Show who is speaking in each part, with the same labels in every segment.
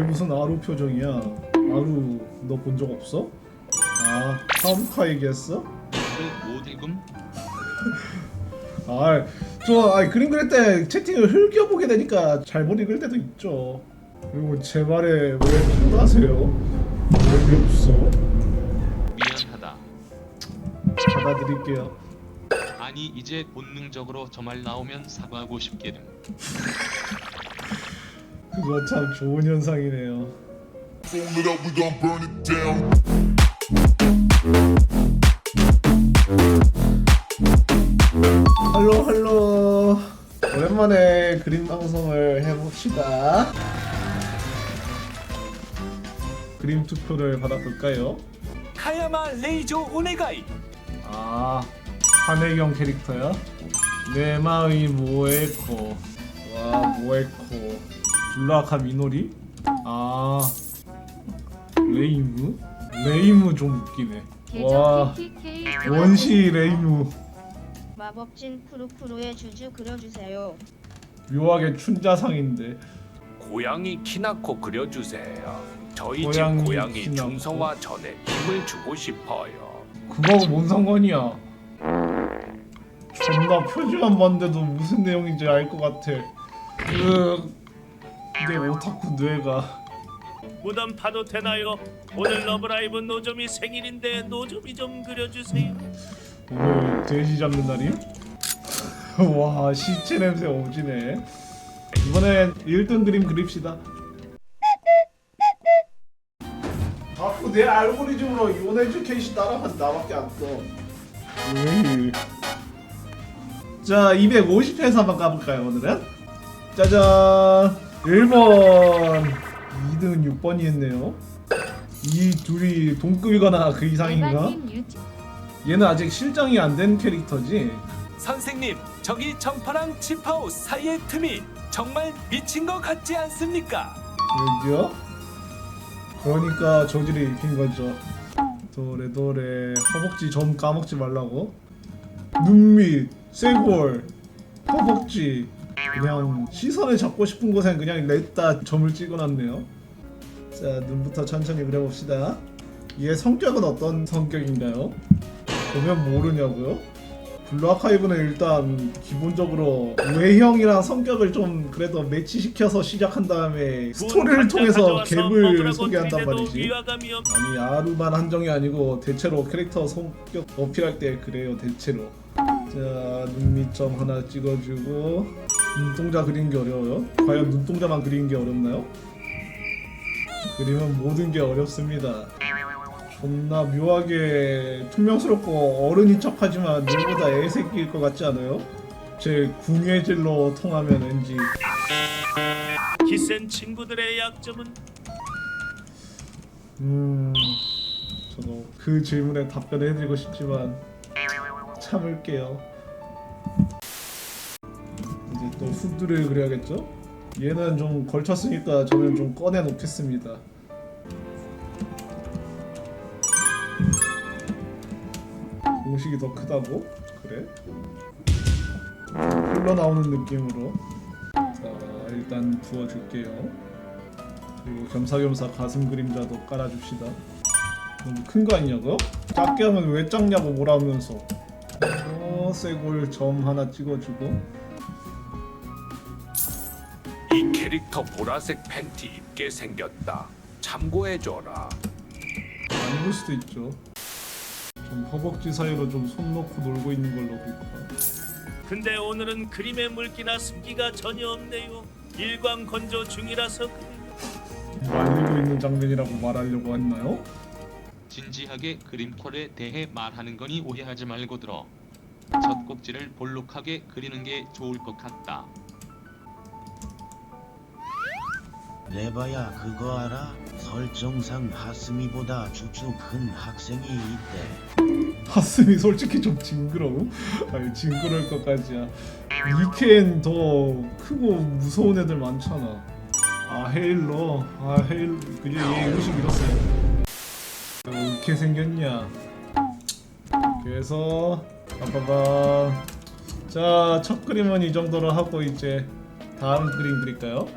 Speaker 1: 이게 무슨 아루 표정이야? 아루 너 본 적 없어? 아 하우카 얘기했어?
Speaker 2: 그 모대금
Speaker 1: 아, 저 아, 그림 그릴 때 채팅을 흘겨보게 되니까 잘못 읽을 때도 있죠. 그리고 제 말에 왜 혼나세요? 왜 없어?
Speaker 2: 미안하다.
Speaker 1: 받아드릴게요.
Speaker 2: 아니 이제 본능적으로 저 말 나오면 사과하고 싶게끔.
Speaker 1: 그거 참 좋은 현상이네요.
Speaker 3: Fold it up, we gon' burn it down.
Speaker 1: 할로 할로. 오랜만에 그림 방송을 해봅시다. 그림 투표를 받아볼까요?
Speaker 4: 카야마 레이저 오네가이
Speaker 1: 아 한혜경 캐릭터야? 내 마음이 모에코 와 모에코 블라카 미노리? 아 레이무? 레이무 좀 웃기네 와 원시 레이무
Speaker 5: 마법진 쿠루쿠루의 주주 그려주세요.
Speaker 1: 묘하게 춘자상인데
Speaker 4: 고양이 키나코 그려주세요. 저희
Speaker 1: 고양이
Speaker 4: 집 고양이
Speaker 1: 키나코.
Speaker 4: 중성화 전에 힘을 주고 싶어요.
Speaker 1: 그거하고 뭔 상관이야 존나 표지만 봤는데도 무슨 내용인지 알 것 같아 그 내 오타쿠 뇌가
Speaker 6: 무덤 파도 되나요? 오늘 러브라이브 노점이 생일인데 노점이 좀 그려주세요.
Speaker 1: 오늘 돼지 잡는 날임? 와 시체 냄새 오지네 이번엔 1등 그림 그립시다 자꾸 내 알고리즘으로 요네즈 케이시 따라간 나밖에 안떠 자 250회에서 한번 가볼까요 오늘은? 짜잔 1번 2등은 6번이 했네요 이 둘이 동급이거나 그 이상인가? 얘는 아직 실정이 안 된 캐릭터지.
Speaker 4: 선생님, 저기 청파랑 칩하우스 사이의 틈이 정말 미친 것 같지 않습니까?
Speaker 1: 여기요? 그러니까 저지를 입힌 거죠. 도래 도래 허벅지 점 까먹지 말라고. 눈밑, 쇄골, 허벅지. 그냥 시선을 잡고 싶은 곳엔 그냥 냈다 점을 찍어놨네요. 자 눈부터 천천히 그려봅시다. 얘 성격은 어떤 성격인가요? 보면 모르냐고요? 블루아카이브는 일단 기본적으로 외형이랑 성격을 좀 그래도 매치시켜서 시작한 다음에 스토리를 통해서 갭을 소개한단 말이지. 아니 아루만 한정이 아니고 대체로 캐릭터 성격 어필할 때 그래요 대체로 자 눈밑점 하나 찍어주고 눈동자 그리는 게 어려워요? 과연 눈동자만 그리는 게 어렵나요? 그림은 모든 게 어렵습니다 존나 묘하게 투명스럽고 어른인 척하지만 누구보다 애새끼일 것 같지 않아요? 제 궁예질로 통하면 왠지
Speaker 6: 기센 친구들의 약점은
Speaker 1: 음 저도 그 질문에 답변해드리고 싶지만 참을게요 또 후드를 그려야겠죠? 얘는 좀 걸쳤으니까 저는 좀 꺼내 놓겠습니다 공식이 더 크다고? 그래? 흘러나오는 느낌으로 자 일단 부어줄게요 그리고 겸사겸사 가슴 그림자도 깔아줍시다. 너무 큰 거 아니냐 고? 작게 하면 왜 작냐고 뭐라면서. 어, 쇄골 점 하나 찍어주고.
Speaker 4: 이 캐릭터 보라색 팬티 입게 생겼다. 참고해줘라.
Speaker 1: 안볼 수도 있죠. 좀 허벅지 사이로 좀 손 넣고 놀고 있는 걸로 볼까.
Speaker 6: 근데 오늘은 그림의 물기나 습기가 전혀 없네요. 일광 건조 중이라서 그래요.
Speaker 1: 말리고 있는 장면이라고 말하려고 했나요?
Speaker 2: 진지하게 그림콜에 대해 말하는 거니 오해하지 말고 들어. 첫 꼭지를 볼록하게 그리는 게 좋을 것 같다.
Speaker 7: 레바야 그거 알아? 설정상 하스미보다 주추 큰 학생이 있대.
Speaker 1: 가슴이 솔직히 좀 징그러움? 아니 징그러울 것까지야. 이켄 더 크고 무서운 애들 많잖아. 아 헤일러. 아 헤일 그게 얘 의식 잃었어요. 이렇게 생겼냐? 그래서 빠바바. 자첫 그림은 이 정도로 하고 이제 다음 그림 그릴까요?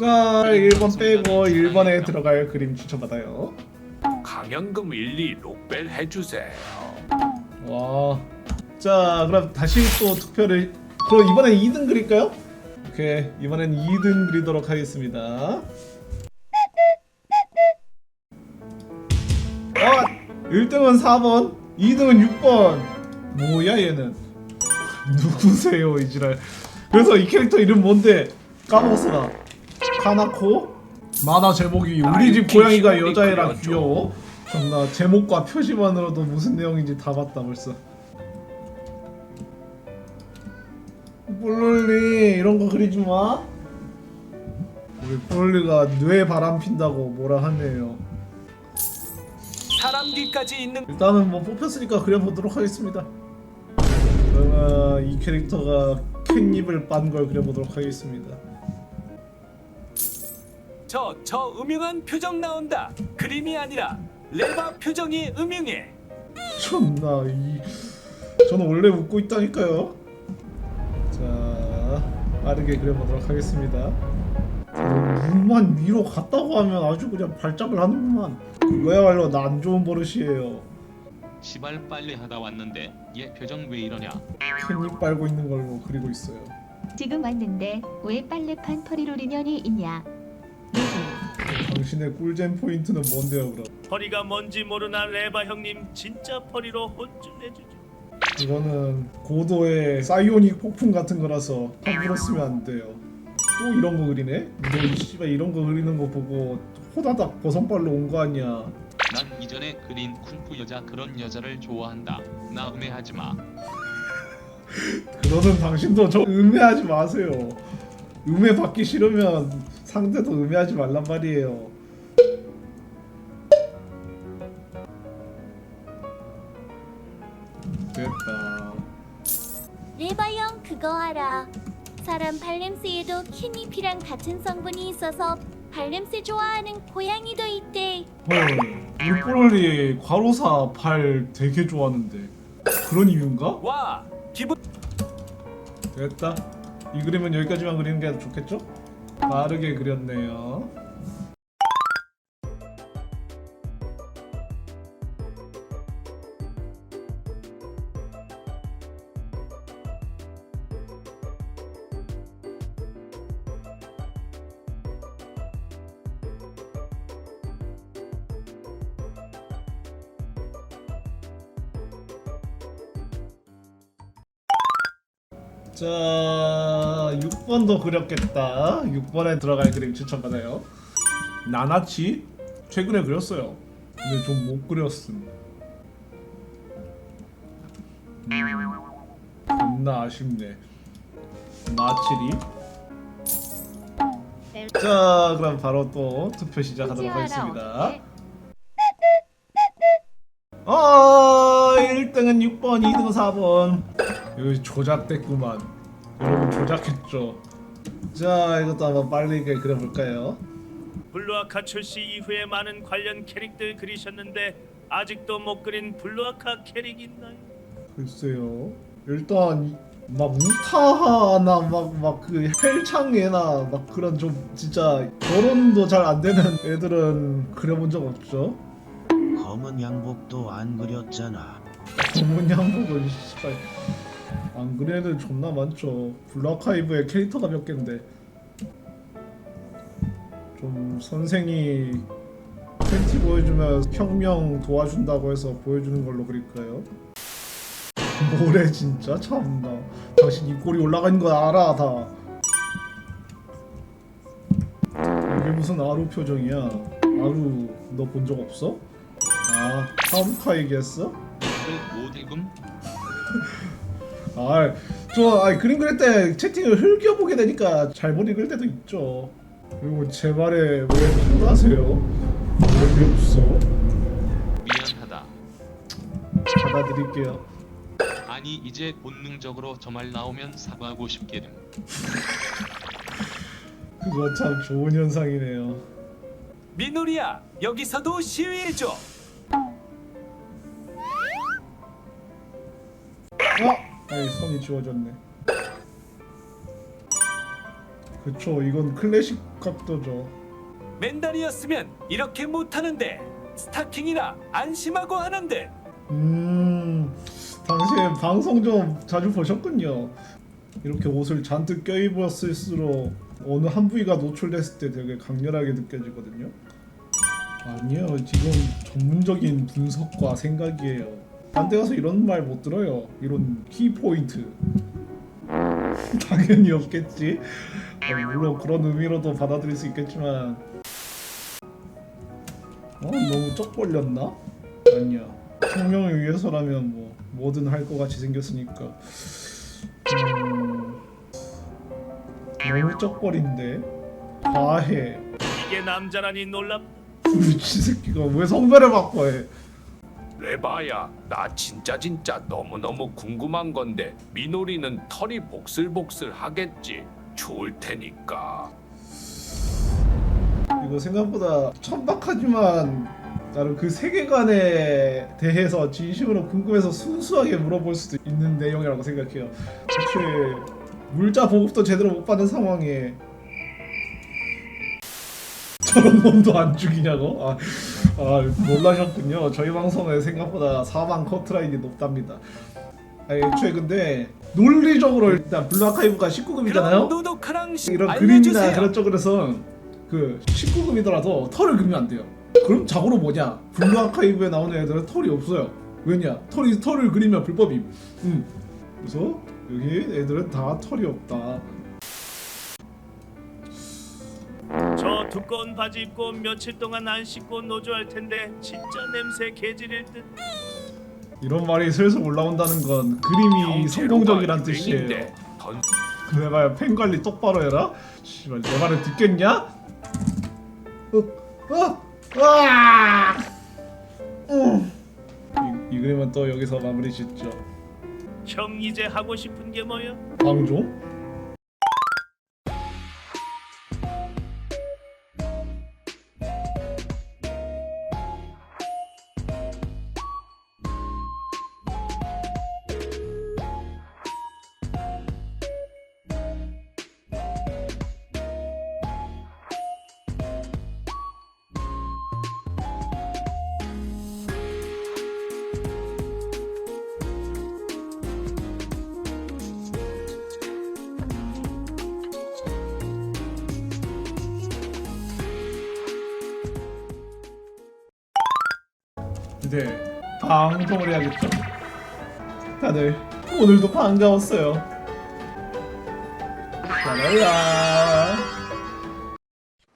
Speaker 1: 자 1번 빼고 1번에 들어갈 그림 추천받아요
Speaker 4: 강연금 1, 2 록벨 해주세요.
Speaker 1: 와. 자, 그럼 다시 또 투표를 그럼 이번엔 2등 그릴까요? 오케이. 이번엔 2등 그리도록 하겠습니다. 아, 1등은 4번, 2등은 6번. 뭐야 얘는? 누구세요, 이지랄. 그래서 이 캐릭터 이름 뭔데? 까먹었어 나. 카나코? 만화 제목이 우리 집 고양이가 여자애라 귀여워. 존나 제목과 표지만으로도 무슨 내용인지 다 봤다 벌써. 폴롤리 이런 거 그리지 마. 우리 폴롤리가 뇌 바람 핀다고 뭐라 하네요.
Speaker 4: 사람 귀까지 있는
Speaker 1: 일단은 뭐 뽑혔으니까 그려보도록 하겠습니다. 그러면 이 캐릭터가 캣닙을 빤 걸 그려보도록 하겠습니다.
Speaker 4: 저 저 음흉한 표정 나온다. 그림이 아니라 레바 표정이 음흉해.
Speaker 1: 존나 이 저는 원래 웃고 있다니까요. 자 빠르게 그려보도록 하겠습니다. 눈만 위로 갔다고 하면 아주 그냥 발작을 하는구만. 그거야말로 나 안 좋은 버릇이에요.
Speaker 2: 시발 빨래 하다 왔는데 얘 표정 왜 이러냐?
Speaker 1: 캣닙 빨고 있는 걸로 그리고 있어요.
Speaker 8: 지금 왔는데 왜 빨래판 털이로 인연이 있냐?
Speaker 1: 당신의 꿀잼 포인트는 뭔데요, 그럼?
Speaker 6: 퍼리가 뭔지 모르나 레바 형님 진짜 퍼리로 혼쭐내주죠.
Speaker 1: 이거는 고도의 사이오닉 폭풍 같은 거라서 함부로 쓰면 안 돼요. 또 이런 거 그리네? 너이 씨발 이런 거 그리는 거 보고 호다닥 버선발로 온 거 아니야?
Speaker 2: 난 이전에 그린 쿵푸 여자 그런 여자를 좋아한다. 나 음해하지 마.
Speaker 1: 그러는 당신도 저 음해하지 마세요. 음해 받기 싫으면 상대도 음해하지 말란 말이에요. 됐다.
Speaker 9: 레바 형 그거 알아. 사람 발냄새에도 캣닙이랑 같은 성분이 있어서 발냄새 좋아하는 고양이도 있대.
Speaker 1: 헐, 일본어리 과로사 발 되게 좋아하는데 그런 이유인가?
Speaker 4: 와 기분
Speaker 1: 됐다. 이 그림은 여기까지만 그리는 게 좋겠죠? 빠르게 그렸네요. 자, 6번도 그렸겠다. 6번에 들어갈 그림 추천받아요. 나나치 최근에 그렸어요. 근데 좀 못 그렸음. 음, 겁나 아쉽네. 마치리. 자, 그럼 바로 또 투표 시작하도록 하겠습니다. 아, 1등은 6번, 2등은 4번. 이거 조작됐구만. 여러분 조작했죠. 자, 이것도 한번 빨리 그려볼까요?
Speaker 6: 블루아 카 출시 이후에 많은 관련 캐릭들 그리셨는데 아직도 못 그린 블루아카 캐릭 있나요?
Speaker 1: 글쎄요. 일단 이- 막 우타하나 막 막 그 헬창애나 막 그런 좀 진짜 결혼도 잘 안 되는 애들은 그려본 적 없죠.
Speaker 7: 검은 양복도 안 그렸잖아.
Speaker 1: 검은 양복은 씨발 안 애들 존나 많죠. 블루아카이브에 캐릭터가 몇 갠데 좀 선생이 팬티 보여주면 혁명 도와준다고 해서 보여주는 걸로 그릴까요? 뭐래 진짜 참나 당신 입꼬리 올라가는 거 알아 다 이게 무슨 아루 표정이야 아루 너 본 적 없어? 아 카운카 얘기했어?
Speaker 2: 그 모대금
Speaker 1: 아, 저 아, 그림 그릴 때 채팅을 흘겨보게 되니까 잘 못 읽을 때도 있죠. 그리고 제 말에 왜 혼나세요? 왜 없어?
Speaker 2: 미안하다.
Speaker 1: 받아드릴게요.
Speaker 2: 아니 이제 본능적으로 저 말 나오면 사과하고 싶게끔.
Speaker 1: 그거 참 좋은 현상이네요.
Speaker 4: 미누리야 여기서도 시위해줘.
Speaker 1: 아니 손이 지워졌네. 그쵸 이건 클래식 각도죠.
Speaker 4: 맨날이었으면 이렇게 못하는데 스타킹이라 안심하고 하는데.
Speaker 1: 음 당시에 방송 좀 자주 보셨군요. 이렇게 옷을 잔뜩 껴입었을수록 어느 한 부위가 노출됐을 때 되게 강렬하게 느껴지거든요. 아니요 지금 전문적인 분석과 생각이에요 딴데 가서 이런 말 못 들어요. 이런 키 포인트 당연히 없겠지. 어, 물론 그런 의미로도 받아들일 수 있겠지만. 어? 너무 쩍 벌렸나? 아니야. 성명을 위해서라면 뭐 뭐든 할 것 같이 생겼으니까. 음... 너무 쩍벌인데? 과해.
Speaker 6: 이게 남자라니 놀랍.
Speaker 1: 미친 새끼가 왜 성별을 바꿔해
Speaker 10: 레바야, 나 진짜 진짜 너무너무 궁금한 건데 미노리는 털이 복슬복슬 하겠지? 좋을 테니까.
Speaker 1: 이거 생각보다 천박하지만 나름 그 세계관에 대해서 진심으로 궁금해서 순수하게 물어볼 수도 있는 내용이라고 생각해요. 애초에 물자 보급도 제대로 못 받는 상황에 저런 놈도 안 죽이냐고? 아, 아 놀라셨군요. 저희 방송에 생각보다 사망 커트라인이 높답니다. 아, 애초에 근데 논리적으로 일단 블루아카이브가 19금이잖아요.
Speaker 4: 그럼 노도카랑 씨
Speaker 1: 이런 그림이나
Speaker 4: 알려주세요.
Speaker 1: 그런 쪽으로선 그 19금이더라도 털을 그리면 안 돼요. 그럼 자고로 뭐냐? 블루 아카이브에 나오는 애들은 털이 없어요. 왜냐? 털이 털을 그리면 불법임. 음. 그래서 여기 애들은 다 털이 없다.
Speaker 6: 두꺼운 바지 입고 며칠 동안 안 씻고 노조할 텐데 진짜 냄새 개질일 듯.
Speaker 1: 이런 말이 슬슬 올라온다는 건 그림이 성공적이란 뜻이에요. 내가 팬 관리 똑바로 해라. 씨발 내 말을 듣겠냐? 어, 어, 와! 음. 이, 이 그림은 또 여기서 마무리 짓죠.
Speaker 6: 형 이제 하고 싶은 게 뭐야?
Speaker 1: 방종? 이제 방송을 해야겠죠. 다들 오늘도 반가웠어요. 라라라.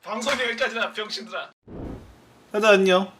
Speaker 1: 방송이 여기까지나 병신들아. 다들 안녕.